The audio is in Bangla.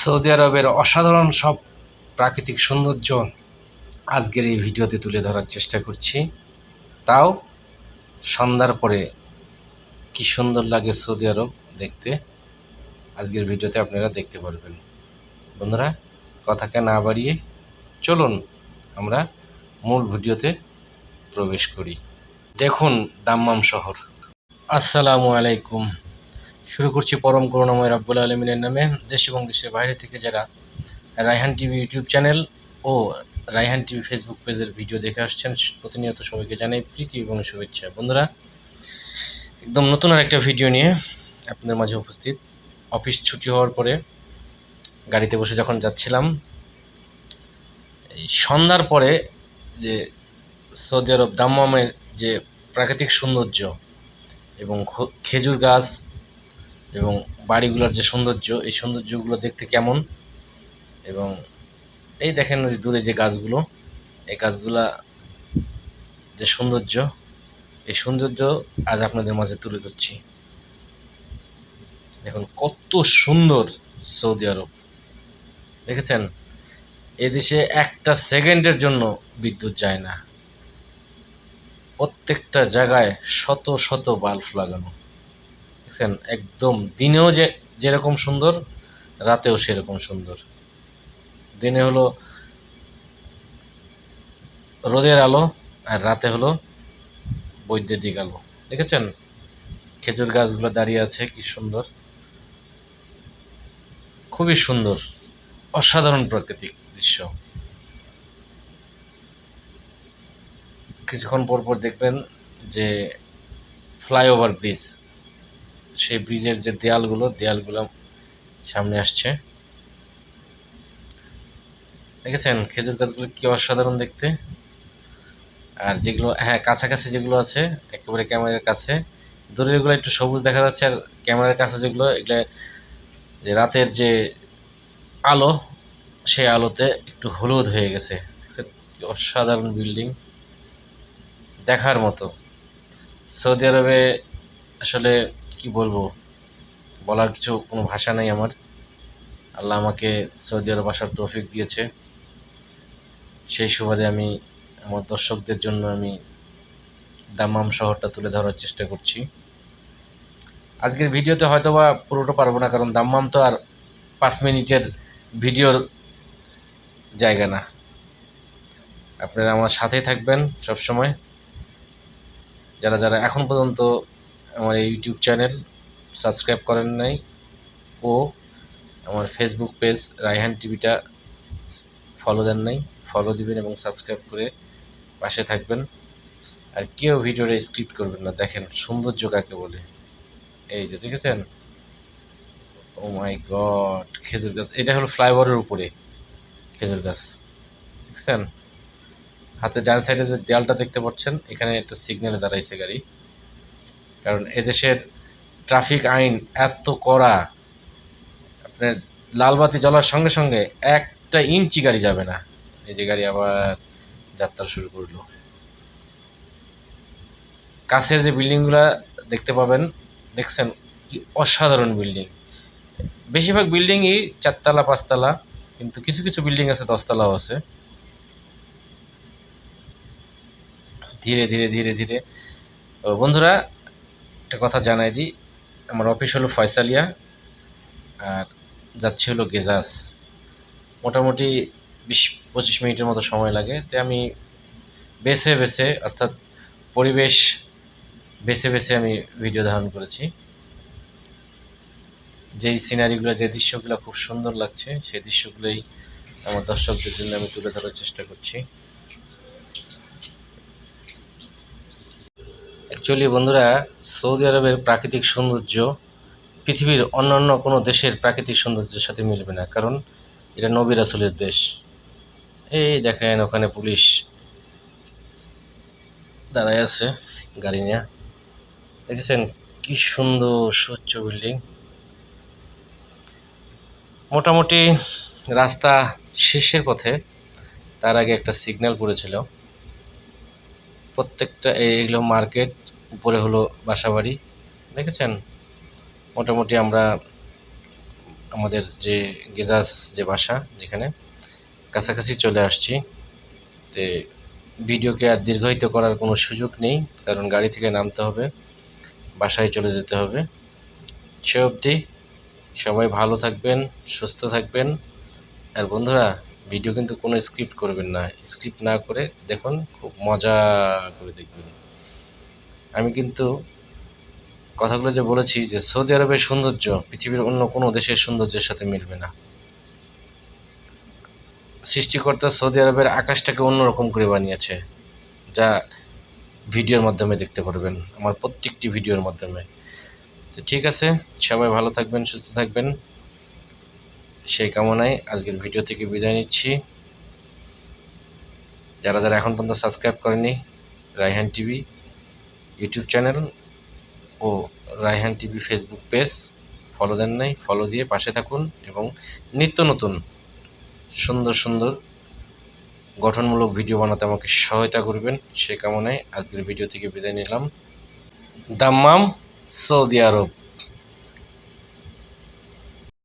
সৌদি আরবের অসাধারণ সব প্রাকৃতিক সৌন্দর্য আজকের এই ভিডিওতে তুলে ধরার চেষ্টা করছি। তাও সন্ধ্যার পরে কি সুন্দর লাগে সৌদি আরব দেখতে। আজকের ভিডিওতে আপনারা দেখতে পারবেন। বন্ধুরা, কথাকে না বাড়িয়ে চলুন আমরা মূল ভিডিওতে প্রবেশ করি। দেখুন দাম্মাম শহর। আসসালামু আলাইকুম। শুরু করছি পরম করুণাময় রাব্বুল আলমিনের নামে। দেশ এবং দেশের বাইরে থেকে যারা রায়হান টিভি ইউটিউব চ্যানেল ও রায়হান টিভি ফেসবুক পেজের ভিডিও দেখে আসছেন, প্রতিনিয়ত সবাইকে জানাই প্রীতি এবং শুভেচ্ছা। বন্ধুরা, একদম নতুন আর একটা ভিডিও নিয়ে আপনাদের মাঝে উপস্থিত। অফিস ছুটি হওয়ার পরে গাড়িতে বসে যখন যাচ্ছিলাম সন্ধ্যার পরে যে সৌদি আরব দাম্মামের যে প্রাকৃতিক সৌন্দর্য এবং খেজুর গাছ এবং বাড়িগুলোর যে সৌন্দর্য, এই সৌন্দর্যগুলো দেখতে কেমন? এবং এই দেখেন ওই দূরে যে গাছগুলো, এই গাছগুলা যে সৌন্দর্য, এই সৌন্দর্য আজ আপনাদের মাঝে তুলে ধরছি। দেখুন কত সুন্দর সৌদি আরব। দেখেছেন? এদেশে একটা সেকেন্ডের জন্য বিদ্যুৎ যায় না। প্রত্যেকটা জায়গায় শত শত বাল্ব লাগানো। দেখছেন, একদম দিনেও যে, যেরকম সুন্দর, রাতেও সেরকম সুন্দর। দিনে হলো রোদের আলো আর রাতে হলো বৈদ্যুতিক আলো। দেখেছেন? খেজুর গাছগুলো দাঁড়িয়ে আছে, কি সুন্দর। খুবই সুন্দর, অসাধারণ প্রাকৃতিক দৃশ্য। কিছুক্ষণ পর পর দেখবেন যে, ফ্লাইওভার ব্রিজ। সেই ব্রিজের যে দেয়ালগুলো দেয়ালগুলো সামনে আসছে। দেখেছেন খেজুর গাছগুলো কি অসাধারণ দেখতে? আর যেগুলো হ্যাঁ কাছাকাছি যেগুলো আছে, একেবারে ক্যামেরার কাছে। দূরেরগুলো একটু সবুজ দেখা যাচ্ছে, আর ক্যামেরার কাছে যেগুলো, এগুলো যে রাতের যে আলো, সেই আলোতে একটু হলুদ হয়ে গেছে। অসাধারণ বিল্ডিং। দেখার মতো। সৌদি আরবে আসলে কি বলব? বলার কিছু কোনো ভাষা নেই আমার। আল্লাহ আমাকে সৌদি আরব আসার তৌফিক দিয়েছে। সেই সুবাদে আমি, আমার দর্শকদের জন্য আমি দাম্মাম শহরটা তুলে ধরার চেষ্টা করছি। আজকের ভিডিওতে হয়তো বা পুরোটা পারব না, কারণ দাম্মাম তো আর পাঁচ মিনিটের ভিডিওর জায়গা না। আপনারা আমার সাথেই থাকবেন সব সময় যারা যারা এখন পর্যন্ত আমার এই ইউটিউব চ্যানেল সাবস্ক্রাইব করেন নাই। ও আমার ফেসবুক পেজ রায়হান টিভিটা ফলো দেন নাই। ফলো দিবেন এবং সাবস্ক্রাইব করে পাশে থাকবেন। আর কেউ ভিডিওটা স্ক্রিপ্ট করবেন না। দেখেন সৌন্দর্য কাকে বলে। এই যে দেখেছেন? ও মাই গড খেজুর গাছ। এটা হলো ফ্লাইওভারের উপরে খেজুর গাছ। দেখছেন? হাতে ডান সাইডে যে দেয়ালটা দেখতে পাচ্ছেন, এখানে একটা সিগন্যালে দাঁড়াইছে গাড়ি। কারণ এদেশের ট্রাফিক আইন এত কড়া আপনার লালবাতি জ্বলার সঙ্গে সঙ্গে একটা ইঞ্চি গাড়ি যাবে না। এই যে গাড়ি আবার যাত্রা শুরু করল। কাছের যে বিল্ডিংগুলা দেখতে পাবেন, দেখছেন কি অসাধারণ বিল্ডিং। বেশিরভাগ বিল্ডিংই চারতলা, পাঁচতলা, কিন্তু কিছু কিছু বিল্ডিং আছে, দশতলাও আছে। ধীরে ধীরে ধীরে ধীরে। বন্ধুরা একটা কথা জানাই দিই। আমার অফিস হলো ফয়সালিয়া, আর যাচ্ছি হলো গেজাস। মোটামুটি বিশ, পঁচিশ মিনিটের মতো সময় লাগে। তো আমি বেছে বেছে, অর্থাৎ পরিবেশ বেছে বেছে আমি ভিডিও ধারণ করেছি। যেই সিনারিগুলো, যে দৃশ্যগুলো খুব সুন্দর লাগছে, সেই দৃশ্যগুলোই আমার দর্শকদের জন্য আমি তুলে ধরার চেষ্টা করছি। অ্যাকচুয়ালি বন্ধুরা, সৌদি আরবের প্রাকৃতিক সৌন্দর্য পৃথিবীর অন্যান্য কোনো দেশের প্রাকৃতিক সৌন্দর্যের সাথে মিলবে না, কারণ এটা নবী রাসুলের দেশ। এই দেখেন ওখানে পুলিশ দাঁড়ায় আছে, গাড়ি নিয়ে। দেখেছেন কি সুন্দর স্বচ্ছ বিল্ডিং। মোটামুটি রাস্তা শেষের পথে তার আগে একটা সিগন্যাল পড়েছিল। প্রত্যেকটা এই- এগুলো মার্কেট উপরে হলো বাসাবাড়ি, দেখেছেন? মোটামুটি আমরা আমাদের যে গেজাস যে বাসা যেখানে, কাছাকাছি চলে আসছি। তে ভিডিওকে আর দীর্ঘায়িত করার কোনো সুযোগ নেই, কারণ গাড়ি থেকে নামতে হবে, বাসায় চলে যেতে হবে। সে অবধি সবাই ভালো থাকবেন, সুস্থ থাকবেন। আর বন্ধুরা ভিডিও কিন্তু কোনো স্ক্রিপ্ট করবেন না। স্ক্রিপ্ট না করে দেখুন, খুব মজা করে দেখবেন। আমি কিন্তু কথাগুলো যে বলেছি যে সৌদি আরবের সৌন্দর্য পৃথিবীর অন্য কোনো দেশের সৌন্দর্যের সাথে মিলবে না। সৃষ্টিকর্তা সৌদি আরবের আকাশটাকে অন্যরকম করে বানিয়েছে, যা ভিডিওর মাধ্যমে দেখতে পারবেন, আমার প্রত্যেকটি ভিডিওর মাধ্যমে। তো ঠিক আছে, সবাই ভালো থাকবেন, সুস্থ থাকবেন। সেই কামনায় আজকের ভিডিও থেকে বিদায় নিচ্ছি। যারা যারা এখন পর্যন্ত সাবস্ক্রাইব করেনি, রায়হান টিভি ইউটিউব চ্যানেল ও Raihan TV Facebook page follow দেন নাই ফলো দিয়ে পাশে থাকুন এবং নিত্য নতুন সুন্দর সুন্দর গঠনমূলক ভিডিও বানাতে আমাকে সহায়তা করবেন। সে কামনায় আজকের ভিডিও থেকে বিদায় নিলাম। Dammam Saudi Arab.